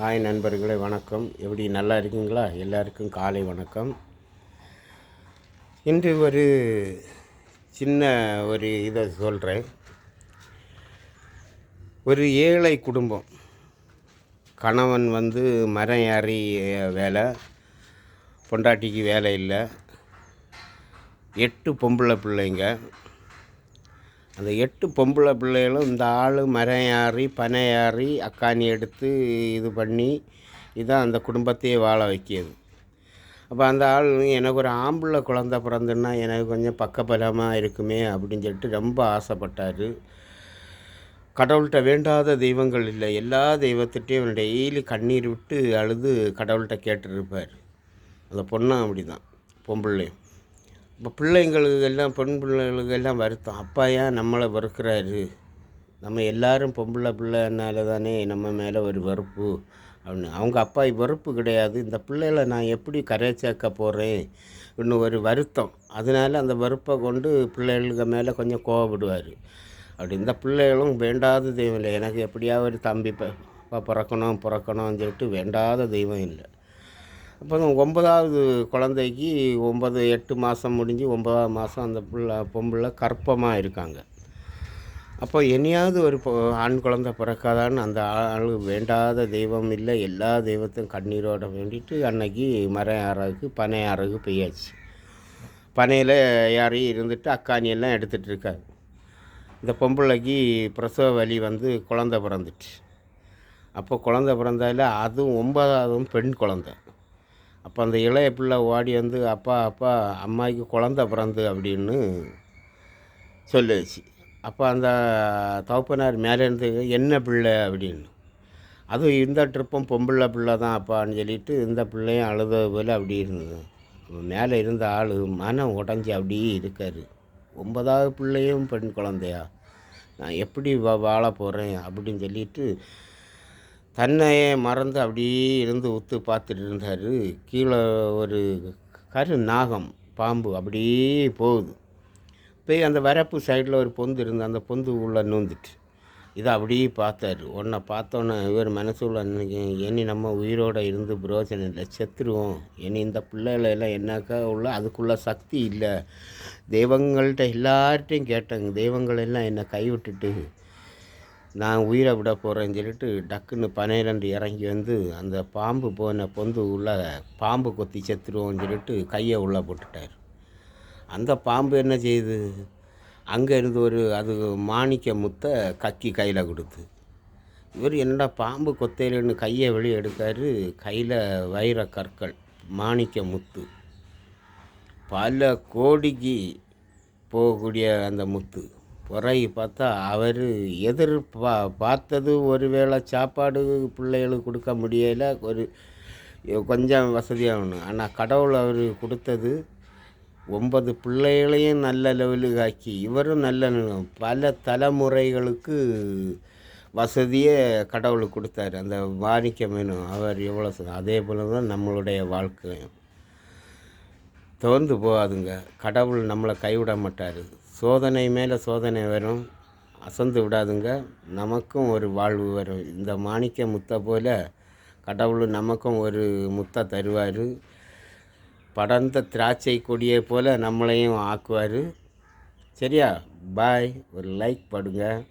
Hi நண்பர்களே வணக்கம். எப்படி நல்லா இருக்கீங்களா? எல்லாருக்கும் காலை வணக்கம். இன்று ஒரு சின்ன ஒரு இதை சொல்கிறேன் ஒரு ஏழை குடும்பம். கணவன் வந்து மரம் ஏறி வேலை பொண்டாட்டிக்கு வேலை இல்லை. எட்டு பொம்பளை பிள்ளைங்க. அந்த எட்டு பொம்பளை பிள்ளைகளும் இந்த ஆள் மரம் ஏறி பனை ஏறி அக்காணி எடுத்து இது பண்ணி இதான் அந்த குடும்பத்தையே வாழ வைக்கிது அப்போ அந்த ஆள் எனக்கு ஒரு ஆம்பளை குழந்த பிறந்துன்னா எனக்கு கொஞ்சம் பக்கபலமாக இருக்குமே அப்படின்னு சொல்லிட்டு ரொம்ப ஆசைப்பட்டார். கடவுள்கிட்ட வேண்டாத தெய்வங்கள் இல்லை. எல்லா தெய்வத்திட்டையும் டெய்லி கண்ணீர் விட்டு அழுது கடவுள்கிட்ட கேட்டுருப்பார் அந்த பொண்ணும் அப்படி தான் பொம்பளையும். இப்போ பிள்ளைங்களுக்கு எல்லாம் பெண் பிள்ளைங்களுக்கு எல்லாம் வருத்தம். அப்பா ஏன் நம்மளை வெறுக்கிறாரு? நம்ம எல்லாரும் பொம்பளை பிள்ளைனால தானே நம்ம மேலே ஒரு வெறுப்பு. அப்படின்னு. அவங்க அப்பா வெறுப்பு கிடையாது. இந்த பிள்ளைகளை நான் எப்படி கரை சேர்க்க போகிறேன் இன்னும் ஒரு வருத்தம். அதனால அந்த வெறுப்பை கொண்டு பிள்ளைகளுக்கு மேலே கொஞ்சம் கோவப்படுவார். அப்படி இந்த பிள்ளைகளும் வேண்டாத தெய்வம் இல்லை. எனக்கு எப்படியாவது ஒரு தம்பி ப பிறக்கணும் பிறக்கணும்னு சொல்லிட்டு வேண்டாத தெய்வம் இல்லை. அப்போ ஒன்பதாவது குழந்தைக்கு ஒன்பது எட்டு மாதம் முடிஞ்சு ஒன்பதாவது மாதம் அந்த பிள்ளை பொம்பளை கற்பமாக இருக்காங்க. அப்போ என்னையாவது ஒரு பொ- ஆண் குழந்தை பிறக்காதான்னு அந்த ஆள் வேண்டாத தெய்வம் இல்லை. எல்லா தெய்வத்தையும் கண்ணீரோட வேண்டிட்டு அன்னைக்கு மரம் யாராவுக்கு பனை யாராவுக்கு பெய்யாச்சு பனையில் யாரையும் இருந்துட்டு அக்காணி எல்லாம் எடுத்துகிட்டு இருக்காரு. இந்த பொம்பளைக்கு பிரசவ வலி வந்து குழந்தை பிறந்துட்டு அப்போ குழந்தை பிறந்தால அதுவும் ஒன்பதாவதும் பெண் குழந்தை. அப்போ அந்த இளைய பிள்ளை ஓடி வந்து அப்பா அப்பா அம்மாவுக்கு குழந்த பிறந்து அப்படின்னு சொல்லிச்சு. அப்போ அந்த தகப்பனார் மேலேருந்து என்ன பிள்ளை? அப்படின்னு. அதுவும் இந்த ட்ரிப்பும் பொம்பிள்ளை பிள்ளை தான் அப்பான்னு சொல்லிட்டு இந்த பிள்ளையும் அழுத போல் அப்படி இருந்தது. மேலே இருந்த ஆள் மனம் உடஞ்சி அப்படியே இருக்கார். ஒன்பதாவது பிள்ளையும் பெண் குழந்தையா? நான் எப்படி வாழ போகிறேன் அப்படின்னு சொல்லிட்டு தன்னையே மறந்து அப்படியே இருந்து உத்து பார்த்துட்டு இருந்தார். கீழே ஒரு கரு நாகம் பாம்பு அப்படியே போகுது. போய் அந்த வரப்பு சைடில் ஒரு பொந்து இருந்து அந்த பொந்து உள்ளே நூந்துட்டு இதை அப்படியே பார்த்தாரு. உன்னை பார்த்தோன்னே இவர் மனசுள்ள இனி நம்ம உயிரோடு இருந்து புரோஜனம் இல்லை. செத்துருவோம். இனி இந்த பிள்ளைகளெல்லாம் என்னக்கா உள்ள அதுக்குள்ள சக்தி இல்லை. தெய்வங்கள்ட்ட எல்லார்ட்டையும் கேட்டேங்க தெய்வங்கள் எல்லாம் என்னை கைவிட்டுட்டு நான் உயிரை விட போகிறேன்னு சொல்லிட்டு டக்குன்னு பனையிலண்டு இறங்கி வந்து அந்த பாம்பு போன பொந்து உள்ள பாம்பு கொத்தி செத்துருவோம்னு சொல்லிட்டு கையை உள்ளே போட்டுட்டார். அந்த பாம்பு என்ன செய்யுது அங்கே இருந்து ஒரு அது மாணிக்க முத்தை கக்கி கையில் கொடுத்து. இவர் என்னடா பாம்பு கொத்தையிலன்னு கையை வெளியே எடுத்தார் கையில் வைர கற்கள் மாணிக்க முத்து. பல கோடிக்கு போகக்கூடிய அந்த முத்து. பிறகு பார்த்தா அவர் எதிர் பா பார்த்தது ஒருவேளை சாப்பாடு பிள்ளைகளுக்கு கொடுக்க முடியலை ஒரு கொஞ்சம் வசதியாகணும் ஆனால் கடவுள் அவர் கொடுத்தது ஒன்பது பிள்ளைகளையும் நல்ல லெவலுக்கு ஆக்கி இவரும் நல்ல பல தலைமுறைகளுக்கு வசதியை கடவுள் கொடுத்தாரு. அந்த வாணிக்க வேணும் அவர் எவ்வளோ அதே போல தான் நம்மளுடைய வாழ்க்கையும். தோர்ந்து போகாதுங்க. கடவுள் நம்மளை கைவிட மாட்டார். சோதனை மேலே சோதனை வரும். அசந்து விடாதுங்க. நமக்கும் ஒரு வாழ்வு வரும். இந்த மாணிக்க முத்தை போல் கடவுள் நமக்கும் ஒரு முத்தை தருவார். படர்ந்த திராட்சை கொடியை போல் நம்மளையும் ஆக்குவார். சரியா? பாய். ஒரு லைக் படுங்க.